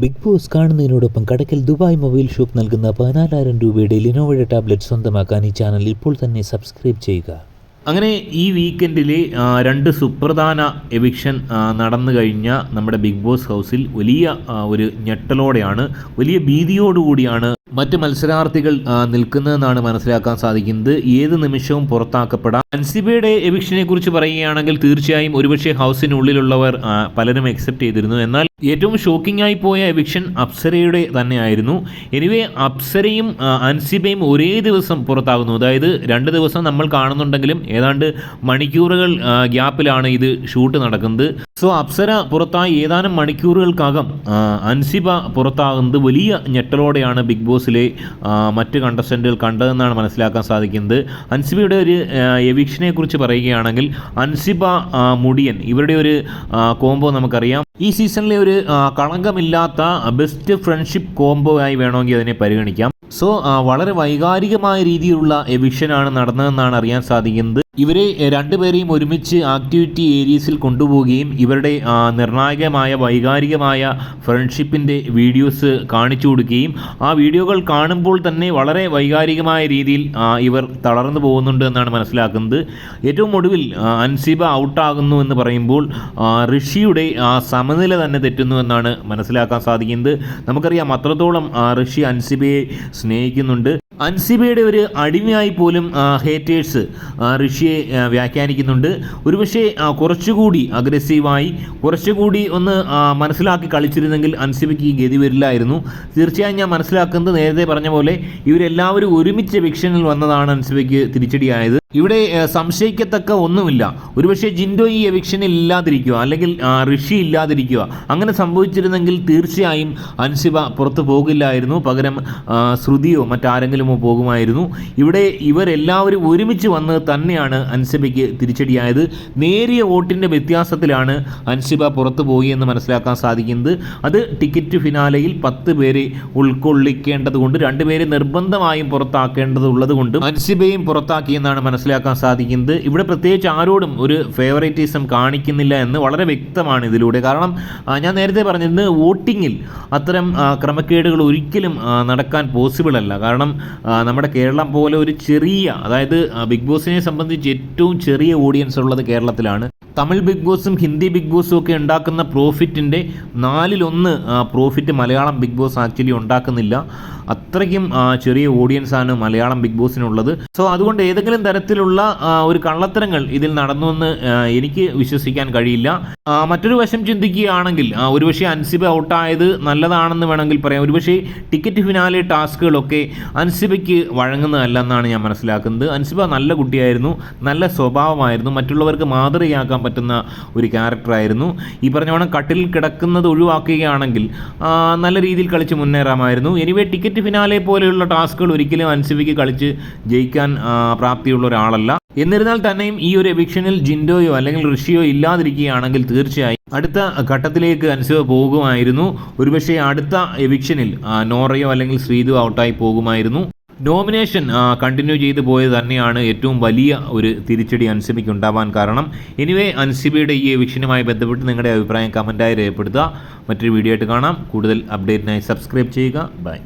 Big boss കാണുന്നതിനോടൊപ്പം Kadakkal Dubai mobile shop നൽകുന്ന പതിനാലായിരം രൂപയുടെ ലിനോവയുടെ ടാബ്ലറ്റ് സ്വന്തമാക്കാൻ ഈ ചാനൽ ഇപ്പോൾ തന്നെ സബ്സ്ക്രൈബ് ചെയ്യുക. അങ്ങനെ ഈ വീക്കെൻഡിൽ രണ്ട് സുപ്രധാന എവിക്ഷൻ നടന്നു കഴിഞ്ഞ നമ്മുടെ ബിഗ് ബോസ് ഹൗസിൽ വലിയ ഒരു ഞെട്ടലോടെയാണ് വലിയ ഭീതിയോടുകൂടിയാണ് മറ്റ് മത്സരാർത്ഥികൾ നിൽക്കുന്നതെന്നാണ് മനസ്സിലാക്കാൻ സാധിക്കുന്നത്. ഏത് നിമിഷവും പുറത്താക്കപ്പെടാം. അൻസിബയുടെ എവിക്ഷനെ കുറിച്ച് പറയുകയാണെങ്കിൽ തീർച്ചയായും ഒരുപക്ഷെ ഹൗസിനുള്ളിലുള്ളവർ പലരും എക്സെപ്റ്റ് ചെയ്തിരുന്നു. എന്നാൽ ഏറ്റവും ഷോക്കിംഗ് ആയി പോയ എവിക്ഷൻ അപ്സരയുടെ തന്നെയായിരുന്നു. എനിവേ അപ്സരയും അൻസിബയും ഒരേ ദിവസം പുറത്താകുന്നു. അതായത് രണ്ട് ദിവസം നമ്മൾ കാണുന്നുണ്ടെങ്കിലും ഏതാണ്ട് മണിക്കൂറുകൾ ഗ്യാപ്പിലാണ് ഇത് ഷൂട്ട് നടക്കുന്നത്. സോ അപ്സര പുറത്തായി ഏതാനും മണിക്കൂറുകൾക്കകം അൻസിബ പുറത്താകുന്നത് വലിയ ഞെട്ടലോടെയാണ് ബിഗ് ബോസിലെ മറ്റ് കണ്ടസ്റ്റന്റുകൾ കണ്ടതെന്നാണ് മനസ്സിലാക്കാൻ സാധിക്കുന്നത്. അൻസിബയുടെ ഒരു എവിക്ഷനെ കുറിച്ച് പറയുകയാണെങ്കിൽ അൻസിബ മുടിയൻ ഇവരുടെ ഒരു കോംബോ നമുക്കറിയാം. ഈ സീസണിലെ ഒരു കളങ്കമില്ലാത്ത ബെസ്റ്റ് ഫ്രണ്ട്ഷിപ്പ് കോംബോ ആയി വേണമെങ്കിൽ അതിനെ പരിഗണിക്കാം. സോ വളരെ വൈകാരികമായ രീതിയിലുള്ള എവിക്ഷനാണ് നടന്നതെന്നാണ് അറിയാൻ സാധിക്കുന്നത്. ഇവരെ രണ്ടുപേരെയും ഒരുമിച്ച് ആക്ടിവിറ്റി ഏരിയസിൽ കൊണ്ടുപോവുകയും ഇവരുടെ നിർണായകമായ വൈകാരികമായ ഫ്രണ്ട്ഷിപ്പിന്റെ വീഡിയോസ് കാണിച്ചു കൊടുക്കുകയും ആ വീഡിയോകൾ കാണുമ്പോൾ തന്നെ വളരെ വൈകാരികമായ രീതിയിൽ ഇവർ തളർന്നു പോകുന്നുണ്ട് എന്നാണ് മനസ്സിലാക്കുന്നത്. ഏറ്റവും ഒടുവിൽ അൻസിബ ഔട്ടാകുന്നു എന്ന് പറയുമ്പോൾ ഋഷിയുടെ സമനില തന്നെ തെറ്റുന്നു എന്നാണ് മനസ്സിലാക്കാൻ സാധിക്കുന്നത്. നമുക്കറിയാം അത്രത്തോളം ഋഷി അൻസിബയെ സ്നേഹിക്കുന്നുണ്ട്. അൻസിബയുടെ ഒരു അടിമയായി പോലും ഹേറ്റേഴ്സ് ഋഷിയെ വ്യാഖ്യാനിക്കുന്നുണ്ട്. ഒരുപക്ഷെ കുറച്ചുകൂടി അഗ്രസീവായി കുറച്ചുകൂടി ഒന്ന് മനസ്സിലാക്കി കളിച്ചിരുന്നെങ്കിൽ അൻസിബയ്ക്ക് ഈ ഗതി വരില്ലായിരുന്നു. തീർച്ചയായും ഞാൻ മനസ്സിലാക്കുന്നത് നേരത്തെ പറഞ്ഞ പോലെ ഇവരെല്ലാവരും ഒരുമിച്ച് വിക്ഷനിൽ വന്നതാണ് അൻസിബയ്ക്ക് തിരിച്ചടിയായത്. ഇവിടെ സംശയിക്കത്തക്ക ഒന്നുമില്ല. ഒരുപക്ഷെ ജിൻഡോ ഈ എവിക്ഷൻ ഇല്ലാതിരിക്കുക അല്ലെങ്കിൽ ഋഷി ഇല്ലാതിരിക്കുക. അങ്ങനെ സംഭവിച്ചിരുന്നെങ്കിൽ തീർച്ചയായും അൻസിബ പുറത്തു പോകില്ലായിരുന്നു. പകരം ശ്രുതിയോ മറ്റാരെങ്കിലുമോ പോകുമായിരുന്നു. ഇവിടെ ഇവരെല്ലാവരും ഒരുമിച്ച് വന്ന് തന്നെയാണ് അൻസിബയ്ക്ക് തിരിച്ചടിയായത്. നേരിയ വോട്ടിന്റെ വ്യത്യാസത്തിലാണ് അൻസിബ പുറത്തു പോയി എന്ന് മനസ്സിലാക്കാൻ സാധിക്കുന്നത്. അത് ടിക്കറ്റ് ഫിനാലയിൽ പത്ത് പേരെ ഉൾക്കൊള്ളിക്കേണ്ടതുകൊണ്ട് രണ്ടുപേരെ നിർബന്ധമായും പുറത്താക്കേണ്ടതുള്ളത് കൊണ്ടും അൻസിബയും പുറത്താക്കിയെന്നാണ് മനസ്സിലാക്കാൻ സാധിക്കുന്നത്. ഇവിടെ പ്രത്യേകിച്ച് ആരോടും ഒരു ഫേവറേറ്റിസം കാണിക്കുന്നില്ല എന്ന് വളരെ വ്യക്തമാണ് ഇതിലൂടെ. കാരണം ഞാൻ നേരത്തെ പറഞ്ഞിരുന്നു വോട്ടിങ്ങിൽ അത്തരം ക്രമക്കേടുകൾ ഒരിക്കലും നടക്കാൻ പോസിബിൾ അല്ല. കാരണം നമ്മുടെ കേരളം പോലെ ഒരു ചെറിയ അതായത് ബിഗ് ബോസിനെ സംബന്ധിച്ച് ഏറ്റവും ചെറിയ ഓഡിയൻസ് ഉള്ളത് കേരളത്തിലാണ്. തമിഴ് ബിഗ് ബോസും ഹിന്ദി ബിഗ് ബോസും ഒക്കെ ഉണ്ടാക്കുന്ന പ്രോഫിറ്റിന്റെ നാലിലൊന്ന് profit Malayalam big boss actually ഉണ്ടാക്കുന്നില്ല. അത്രയ്ക്കും ചെറിയ ഓഡിയൻസ് ആണ് മലയാളം ബിഗ് ബോസിനുള്ളത്. സോ അതുകൊണ്ട് ഏതെങ്കിലും തരത്തിലുള്ള ഒരു കള്ളത്തരങ്ങൾ ഇതിൽ നടന്നുവെന്ന് എനിക്ക് വിശ്വസിക്കാൻ കഴിയില്ല. മറ്റൊരു വശം ചിന്തിക്കുകയാണെങ്കിൽ ഒരുപക്ഷെ അൻസിബ ഔട്ടായത് നല്ലതാണെന്ന് വേണമെങ്കിൽ പറയാം. ഒരുപക്ഷെ ടിക്കറ്റ് ഫിനാലെ ടാസ്കുകളൊക്കെ അൻസിബയ്ക്ക് വഴങ്ങുന്നതല്ല എന്നാണ് ഞാൻ മനസ്സിലാക്കുന്നത്. അൻസിബ നല്ല കുട്ടിയായിരുന്നു നല്ല സ്വഭാവമായിരുന്നു മറ്റുള്ളവർക്ക് മാതൃകയാക്കാൻ പറ്റുന്ന ഒരു ക്യാരക്ടറായിരുന്നു ഈ പറഞ്ഞ വണ്ണം കട്ടിൽ കിടക്കുന്നത് ഒഴിവാക്കുകയാണെങ്കിൽ നല്ല രീതിയിൽ കളിച്ച് മുന്നേറാമായിരുന്നു. എനിവേ ടിക്കറ്റ് ഫിനാലെ പോലെയുള്ള ടാസ്കുകൾ ഒരിക്കലും അൻസിബയ്ക്ക് കളിച്ച് ജയിക്കാൻ പ്രാപ്തിയുള്ള ഒരാളല്ല. എന്നിരുന്നാൽ തന്നെയും ഈ ഒരു എവിക്ഷനിൽ ജിൻഡോയോ അല്ലെങ്കിൽ ഋഷിയോ ഇല്ലാതിരിക്കുകയാണെങ്കിൽ തീർച്ചയായും അടുത്ത ഘട്ടത്തിലേക്ക് അൻസിബ പോകുമായിരുന്നു. ഒരുപക്ഷെ അടുത്ത എവിക്ഷനിൽ നോറയോ അല്ലെങ്കിൽ ശ്രീതു ഔട്ടായി പോകുമായിരുന്നു. നോമിനേഷൻ കണ്ടിന്യൂ ചെയ്തു പോയത് തന്നെയാണ് ഏറ്റവും വലിയ ഒരു തിരിച്ചടി അൻസിബിക്ക് ഉണ്ടാവാൻ കാരണം. എനിവേ അൻസിബിയുടെ ഈ എവിക്ഷനുമായി ബന്ധപ്പെട്ട് നിങ്ങളുടെ അഭിപ്രായം കമന്റായി രേഖപ്പെടുത്തുക. മറ്റൊരു വീഡിയോ ആയിട്ട് കാണാം. കൂടുതൽ അപ്ഡേറ്റിനായി സബ്സ്ക്രൈബ് ചെയ്യുക. ബൈ